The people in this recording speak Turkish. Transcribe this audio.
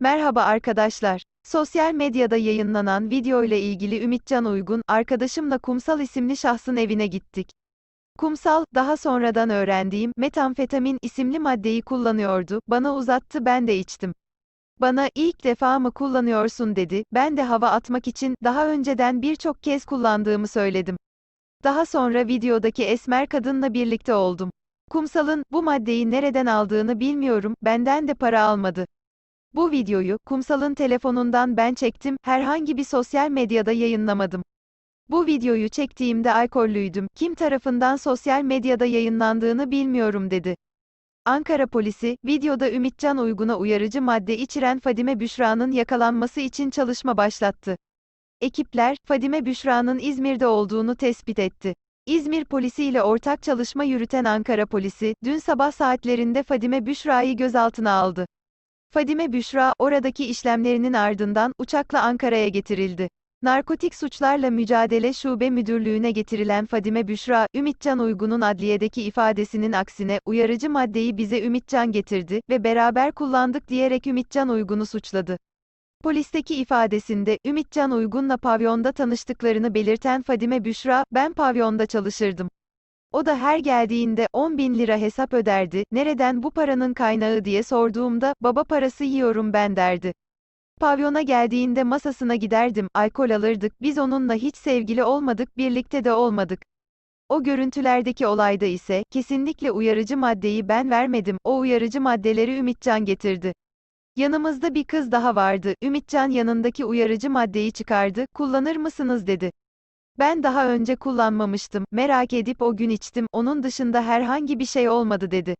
Merhaba arkadaşlar. Sosyal medyada yayınlanan video ile ilgili Ümitcan Uygun, arkadaşımla Kumsal isimli şahsın evine gittik. Kumsal, daha sonradan öğrendiğim, metamfetamin isimli maddeyi kullanıyordu, bana uzattı ben de içtim. Bana, ilk defa mı kullanıyorsun dedi, ben de hava atmak için, daha önceden birçok kez kullandığımı söyledim. Daha sonra videodaki esmer kadınla birlikte oldum. Kumsal'ın, bu maddeyi nereden aldığını bilmiyorum, benden de para almadı. Bu videoyu, Kumsal'ın telefonundan ben çektim, herhangi bir sosyal medyada yayınlamadım. Bu videoyu çektiğimde alkollüydüm, kim tarafından sosyal medyada yayınlandığını bilmiyorum dedi. Ankara polisi, videoda Ümitcan Uygun'a uyarıcı madde içeren Fadime Büşra'nın yakalanması için çalışma başlattı. Ekipler, Fadime Büşra'nın İzmir'de olduğunu tespit etti. İzmir polisi ile ortak çalışma yürüten Ankara polisi, dün sabah saatlerinde Fadime Büşra'yı gözaltına aldı. Fadime Büşra, oradaki işlemlerinin ardından, uçakla Ankara'ya getirildi. Narkotik Suçlarla Mücadele Şube Müdürlüğü'ne getirilen Fadime Büşra, Ümitcan Uygun'un adliyedeki ifadesinin aksine, uyarıcı maddeyi bize Ümitcan getirdi ve beraber kullandık diyerek Ümitcan Uygun'u suçladı. Polisteki ifadesinde, Ümitcan Uygun'la pavyonda tanıştıklarını belirten Fadime Büşra, ben pavyonda çalışırdım. O da her geldiğinde 10 bin lira hesap öderdi, nereden bu paranın kaynağı diye sorduğumda, baba parası yiyorum ben derdi. Pavyona geldiğinde masasına giderdim, alkol alırdık, biz onunla hiç sevgili olmadık, birlikte de olmadık. O görüntülerdeki olayda ise, kesinlikle uyarıcı maddeyi ben vermedim, o uyarıcı maddeleri Ümitcan getirdi. Yanımızda bir kız daha vardı, Ümitcan yanındaki uyarıcı maddeyi çıkardı, kullanır mısınız dedi. Ben daha önce kullanmamıştım, merak edip o gün içtim, onun dışında herhangi bir şey olmadı dedi.